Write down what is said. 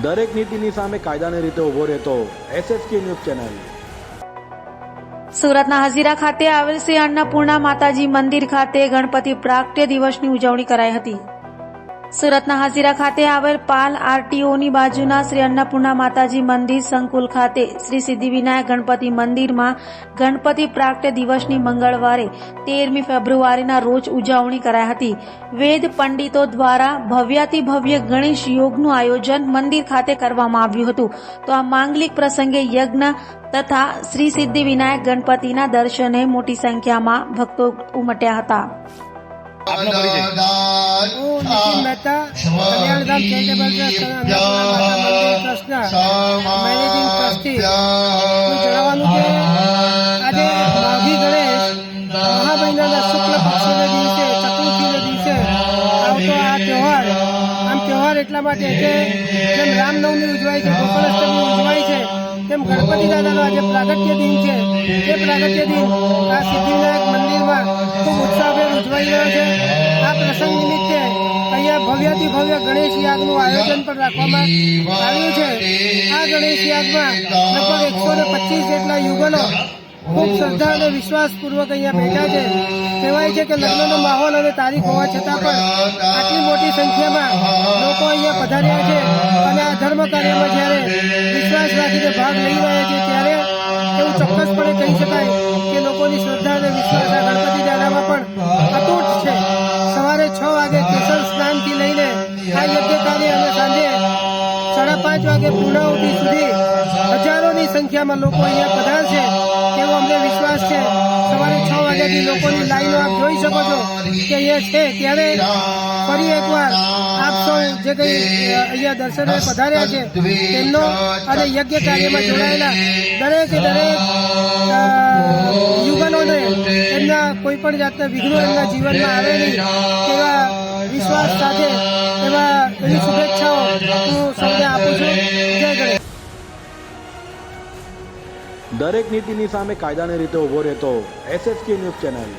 દરેક નીતિની સામે કાયદાની રીતે ઊભો રહેતો એસએસકે ન્યૂઝ ચેનલ. સુરતના હજીરા ખાતે આવેલ શ્રી અન્નપૂર્ણા માતાજી મંદિર ખાતે ગણપતિ પ્રાગટ્ય દિવસની ઉજવણી કરાઈ હતી. સુરતના હાજીરા ખાતે આવેલ પાલ આરટીઓની બાજુના શ્રી અન્નપૂર્ણા માતાજી મંદિર સંકુલ ખાતે શ્રી સિદ્ધિવિનાયક ગણપતિ મંદિરમાં ગણપતિ પ્રાગટ્ય દિવસની મંગળવારે તેરમી ફેબ્રુઆરીના રોજ ઉજવણી કરાઈ હતી. વેદ પંડિતો દ્વારા ભવ્યાતિ ભવ્ય ગણેશ યોગનું આયોજન મંદિર ખાતે કરવામાં આવ્યું હતું. તો આ માંગલિક પ્રસંગે યજ્ઞ તથા શ્રી સિદ્ધિવિનાયક ગણપતિના દર્શને મોટી સંખ્યામાં ભક્તો ઉમટ્યા હતા. હું નીતિન મહેતા કલ્યાણધામ ચેરિટેબલ ટ્રસ્ટ અને અન્નપૂર્ણા માતા મંદિર ટ્રસ્ટના મેનેજિંગ ટ્રસ્ટી હું જણાવવાનું કે આજે માઘી ગણેશ મહા મહિનાના શુક્લ પક્ષના દિવસે ચતુર્થીના દિવસે આવતો આ તહેવાર આમ તહેવાર એટલા માટે કે જેમ રામનવમી ઉજવાય છે ગોપાલાષ્ટમી ઉજવાય છે તેમ ગણપતિ દાદાનો આજે પ્રાગટ્ય દિન છે એ પ્રાગટ્ય દિન આ સિદ્ધિવિનાયક મંદિરમાં ખૂબ ઉત્સાહભેર ઉજવાઈ રહ્યો છે પ્રસંગ નિમિત્તે અહીંયા ભવ્યથી ભવ્ય ગણેશ યાગનું આયોજન પણ રાખવામાં આવ્યું છે. આ ગણેશ યાગમાં લગભગ એકસો ને પચીસ જેટલા યુગલો ખૂબ શ્રદ્ધા અને વિશ્વાસપૂર્વક અહીંયા બેઠા છે. કહેવાય છે કે લગ્નનો માહોલ અને તારીખ હોવા છતાં પણ આટલી મોટી સંખ્યામાં લોકો અહીંયા પધાર્યા છે અને આ ધર્મ કાર્યમાં જ્યારે વિશ્વાસ રાખીને ભાગ લઈ રહ્યા છે ત્યારે એવું ચોક્કસપણે કહી શકાય કે લોકોની શ્રદ્ધા અને વિશ્વાસ આ આ યજ્ઞ કાર્ય અને સાંજે સાડા પાંચ વાગે પૂર્ણાહુતિ સુધી હજારોની સંખ્યામાં લોકો અહીંયા પધારશે એવો અમને વિશ્વાસ છે. સવારે છ વાગ્યાથી લોકોની લાઈનો આપ જોઈ શકો છો કે અહીંયા છે. ત્યારે ફરી એકવાર આપ જે કંઈ અહીંયા દર્શને પધાર્યા છે, તેમનો અને યજ્ઞ કાર્યમાં જોડાયેલા દરેકે દરેક યુવાનોને એમના કોઈ જાતના વિઘ્નો જીવનમાં આવે નહીં હું આપું છું. જય ગણેશ. દરેક નીતિની સામે કાયદાની રીતે ઊભો રહેતો એસએસકે ન્યૂઝ ચેનલ.